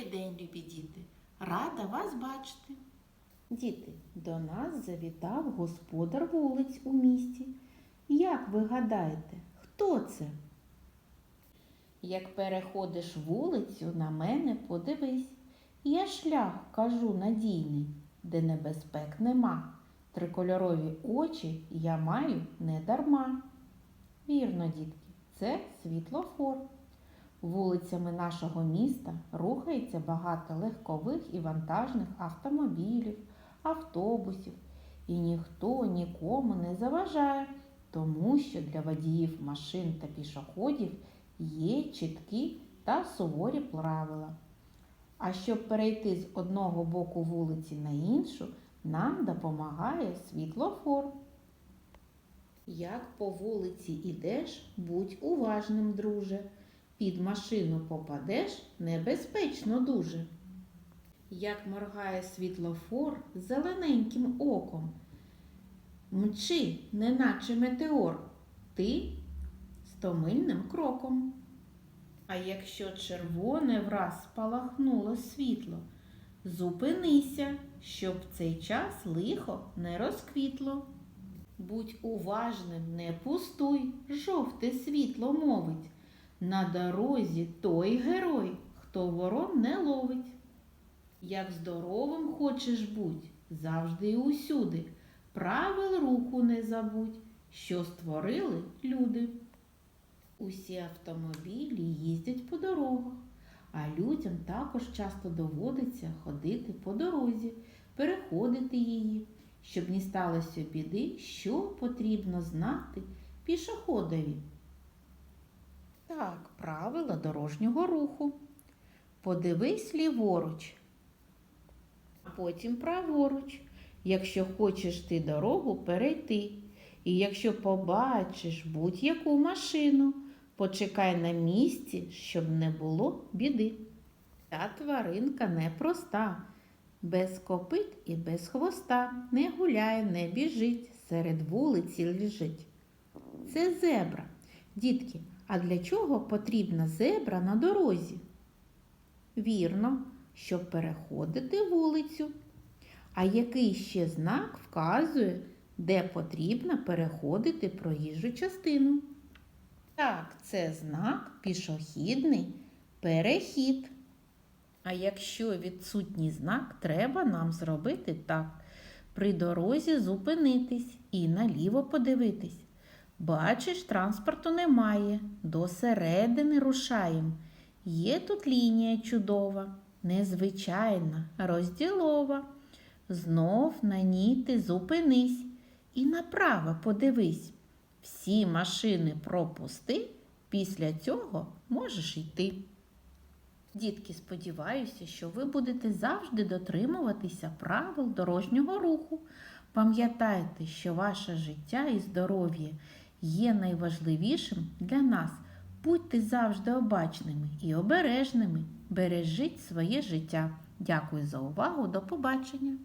Добрий день, любі діти! Рада вас бачити. Діти, до нас завітав господар вулиць у місті. Як ви гадаєте, хто це? Як переходиш вулицю, на мене подивись. Я шлях кажу надійний, де небезпек нема. Трикольорові очі я маю не дарма. Вірно, дітки, це світлофор. Вулицями нашого міста рухається багато легкових і вантажних автомобілів, автобусів, і ніхто нікому не заважає, тому що для водіїв машин та пішоходів є чіткі та суворі правила. А щоб перейти з одного боку вулиці на іншу, нам допомагає світлофор. Як по вулиці ідеш, будь уважним, друже. Під машину попадеш небезпечно дуже. Як моргає світлофор зелененьким оком. Мчи, неначе метеор, ти стомильним кроком. А якщо червоне враз спалахнуло світло, зупинися, щоб цей час лихо не розквітло. Будь уважним, не пустуй, жовте світло мовить. На дорозі той герой, хто ворон не ловить. Як здоровим хочеш будь, завжди і усюди, правил руху не забудь, що створили люди. Усі автомобілі їздять по дорогах, а людям також часто доводиться ходити по дорозі, переходити її. Щоб не сталося біди, що потрібно знати пішоходові. Так, правила дорожнього руху. Подивись ліворуч, а потім праворуч, якщо хочеш ти дорогу перейти. І якщо побачиш будь-яку машину, почекай на місці, щоб не було біди. Та тваринка непроста, без копит і без хвоста, не гуляє, не біжить, серед вулиці лежить. Це зебра. Дітки, а для чого потрібна зебра на дорозі? Вірно, щоб переходити вулицю. А який ще знак вказує, де потрібно переходити проїжджу частину? Так, це знак пішохідний перехід. А якщо відсутній знак, треба нам зробити так. При дорозі зупинитись і наліво подивитись. Бачиш, транспорту немає, до середини рушаєм. Є тут лінія чудова, незвичайна, розділова. Знов на ній ти зупинись і направо подивись. Всі машини пропусти, після цього можеш йти. Дітки, сподіваюся, що ви будете завжди дотримуватися правил дорожнього руху. Пам'ятайте, що ваше життя і здоров'я є найважливішим для нас. Будьте завжди обачними і обережними. Бережіть своє життя. Дякую за увагу. До побачення!